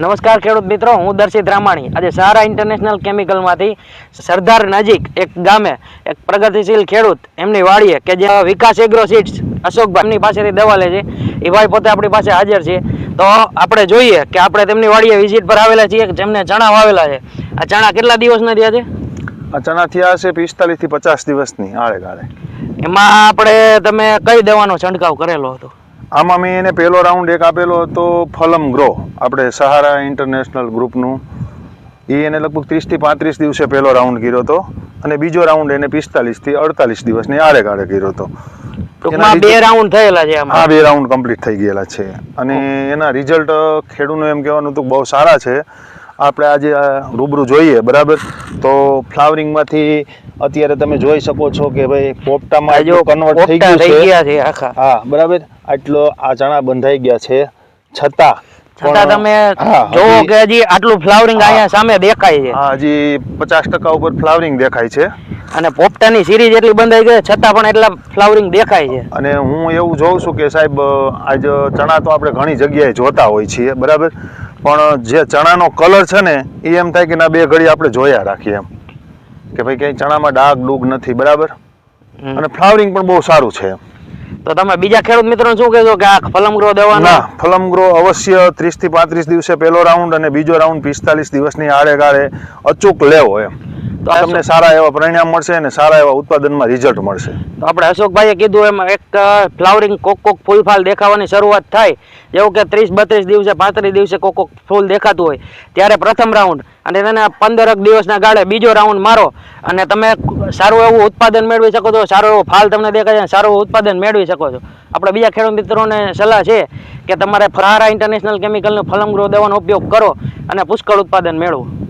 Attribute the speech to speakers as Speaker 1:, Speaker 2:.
Speaker 1: નમસ્કાર ખેડૂત મિત્રો હું દર્શિત રામાણી. આજે સારા ઇન્ટરનેશનલ કેમિકલમાંથી સરદાર નજીક એક ગામે એક પ્રગતિશીલ ખેડૂત એમની વાડીએ કે જે વિકાસ એગ્રો સીડ્સ અશોકભાઈ એમની પાસેથી દવા લે છે. એ ભાઈ પોતે આપણી પાસે હાજર છે. તો આપણે જોઈએ કે આપણે તેમની વાડીએ વિઝિટ પર આવેલા છીએ જેમને ચણા વાવેલા છે. આ ચણા કેટલા દિવસના થયા છે?
Speaker 2: આ ચણા થયા છે પિસ્તાલીસથી પચાસ દિવસની આળે ગાળે
Speaker 1: એમાં આપણે તમે કઈ દવાનો છંટકાવ કરેલો હતો?
Speaker 2: આમાં મેં એને પહેલો રાઉન્ડ એક આપેલો હતો ફલમ ગ્રો આપણે સહારા ઇન્ટરનેશનલ ગ્રુપનું. એ એને લગભગ ત્રીસથી પાંત્રીસ દિવસે પહેલો રાઉન્ડ કર્યો હતો અને બીજો રાઉન્ડ એને પિસ્તાલીસથી અડતાલીસ દિવસની આરે કાળે કર્યો હતો
Speaker 1: બે રાઉન્ડ થયેલા છે
Speaker 2: આ બે રાઉન્ડ કમ્પ્લીટ થઈ ગયેલા છે. અને એના રિઝલ્ટ ખેડૂતનું એમ કહેવાનું હતું બહુ સારા છે. આપણે આજે રૂબરૂ જોઈએ બરાબર? તો ફ્લાવરિંગમાંથી અત્યારે તમે જોઈ શકો છો કે ભાઈ પોપટામાં
Speaker 1: જો
Speaker 2: કન્વર્ટ થઈ ગયા છે. હા બરાબર? આટલો આ ચણા બંધાઈ ગયા છે. છતાં
Speaker 1: છતાં તમે જોવો કે હજી આટલું ફ્લાવરિંગ અહીંયા સામે દેખાય છે.
Speaker 2: હજી પચાસ ટકા ઉપર ફ્લાવરિંગ દેખાય છે.
Speaker 1: અને પોપટાની સિરીઝ એટલી બંધાઈ ગઈ છતાં પણ એટલા ફ્લાવરિંગ દેખાય છે.
Speaker 2: અને હું એવું જોઉં છું કે સાહેબ આજ ચણા તો આપણે ઘણી જગ્યાએ જોતા હોય છીએ બરાબર? પણ જે ચણાનો કલર છે ને એ એમ થાય કે ના બે ઘડી આપણે જોયા રાખીએ એમ. કે ભાઈ ક્યાંય ચણામાં ડાઘ ડૂગ નથી બરાબર? અને ફ્લાવરિંગ પણ બહુ સારું છે
Speaker 1: તો તમે બીજા ખેડૂત મિત્રો શું કહેશો કે આ ફલમગ્રો દવાનો?
Speaker 2: ફલમગ્રો અવશ્ય ત્રીસથી પાંત્રીસ દિવસે પહેલો રાઉન્ડ અને બીજો રાઉન્ડ પિસ્તાલીસ દિવસની આડે ગાળે અચૂક લેવો એમ.
Speaker 1: તો
Speaker 2: તમને સારા એવા પરિણામ મળશે અને સારા એવા ઉત્પાદનમાં રિઝલ્ટ મળશે.
Speaker 1: તો આપણે અશોકભાઈએ કીધું એમ એક ફ્લાવરિંગ કોક કોક ફૂલફાલ દેખાવાની શરૂઆત થાય. જેવું કે ત્રીસ બત્રીસ દિવસે, પાંત્રીસ દિવસે કોક કોક ફૂલ દેખાતું હોય. ત્યારે પ્રથમ રાઉન્ડ અને તેના પંદરક દિવસના ગાળે બીજો રાઉન્ડ મારો. અને તમે સારું એવું ઉત્પાદન મેળવી શકો છો, સારો એવો ફાલ તમને દેખાય છે, સારું ઉત્પાદન મેળવી શકો છો. આપણે બીજા ખેડૂત મિત્રોને સલાહ છે કે તમારે ફરારા ઇન્ટરનેશનલ કેમિકલનો ફલમગ્રો દવાનો ઉપયોગ કરો અને પુષ્કળ ઉત્પાદન મેળવો.